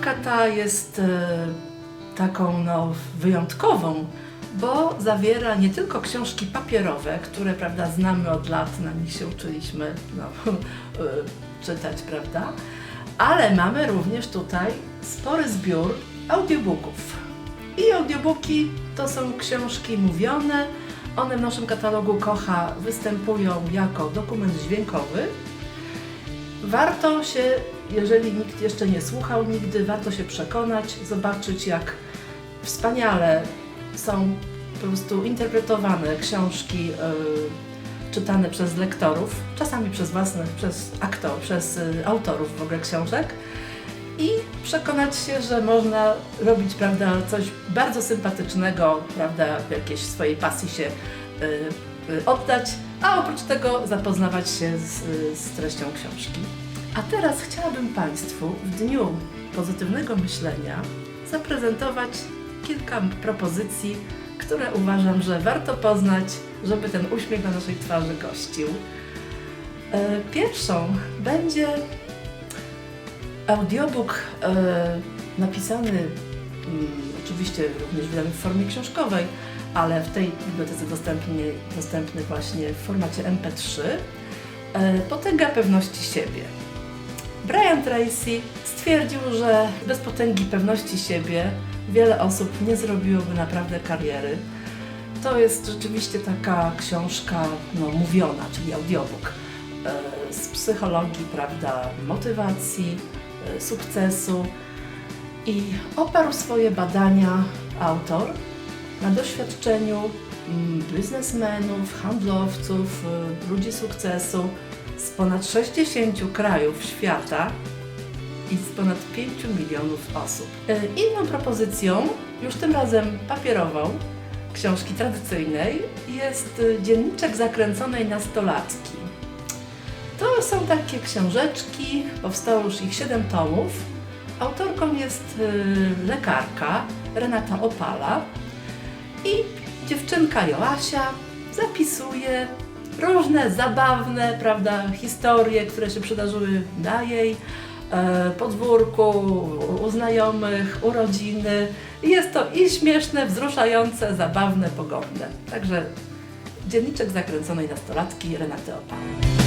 książka jest e, taką no, wyjątkową, bo zawiera nie tylko książki papierowe, które prawda, znamy od lat, na nich się uczyliśmy no, e, czytać, prawda? Ale mamy również tutaj spory zbiór audiobooków. I audiobooki to są książki mówione. One w naszym katalogu Kocha występują jako dokument dźwiękowy. Warto się, jeżeli nikt jeszcze nie słuchał nigdy, warto się przekonać, zobaczyć jak wspaniale są po prostu interpretowane książki y, czytane przez lektorów, czasami przez własnych, przez aktor, przez y, autorów w ogóle książek i przekonać się, że można robić prawda, coś bardzo sympatycznego, prawda, w jakiejś swojej pasji się y, y, oddać, a oprócz tego zapoznawać się z, y, z treścią książki. A teraz chciałabym Państwu w Dniu Pozytywnego Myślenia zaprezentować kilka propozycji, które uważam, że warto poznać, żeby ten uśmiech na naszej twarzy gościł. E, Pierwszą będzie audiobook e, napisany mm, oczywiście również wydany w formie książkowej, ale w tej bibliotece dostępny, dostępny właśnie w formacie MP3. E, potęga pewności siebie. Brian Tracy stwierdził, że bez potęgi pewności siebie wiele osób nie zrobiłoby naprawdę kariery. To jest rzeczywiście taka książka no, mówiona, czyli audiobook e, z psychologii, prawda, motywacji, e, sukcesu i oparł swoje badania autor na doświadczeniu mm, biznesmenów, handlowców, y, ludzi sukcesu z ponad 60 krajów świata i z ponad 5 milionów osób. Y, Inną propozycją, już tym razem papierową, książki tradycyjnej jest y, dzienniczek zakręconej nastolatki. To są takie książeczki, powstało już ich 7 tomów. Autorką jest y, lekarka Renata Opala i dziewczynka Joasia zapisuje różne zabawne, prawda, historie, które się przydarzyły na jej e, podwórku, u- znajomych, urodziny. Jest to i śmieszne, wzruszające, zabawne, pogodne. Także dzienniczek zakręconej nastolatki Renaty Opały.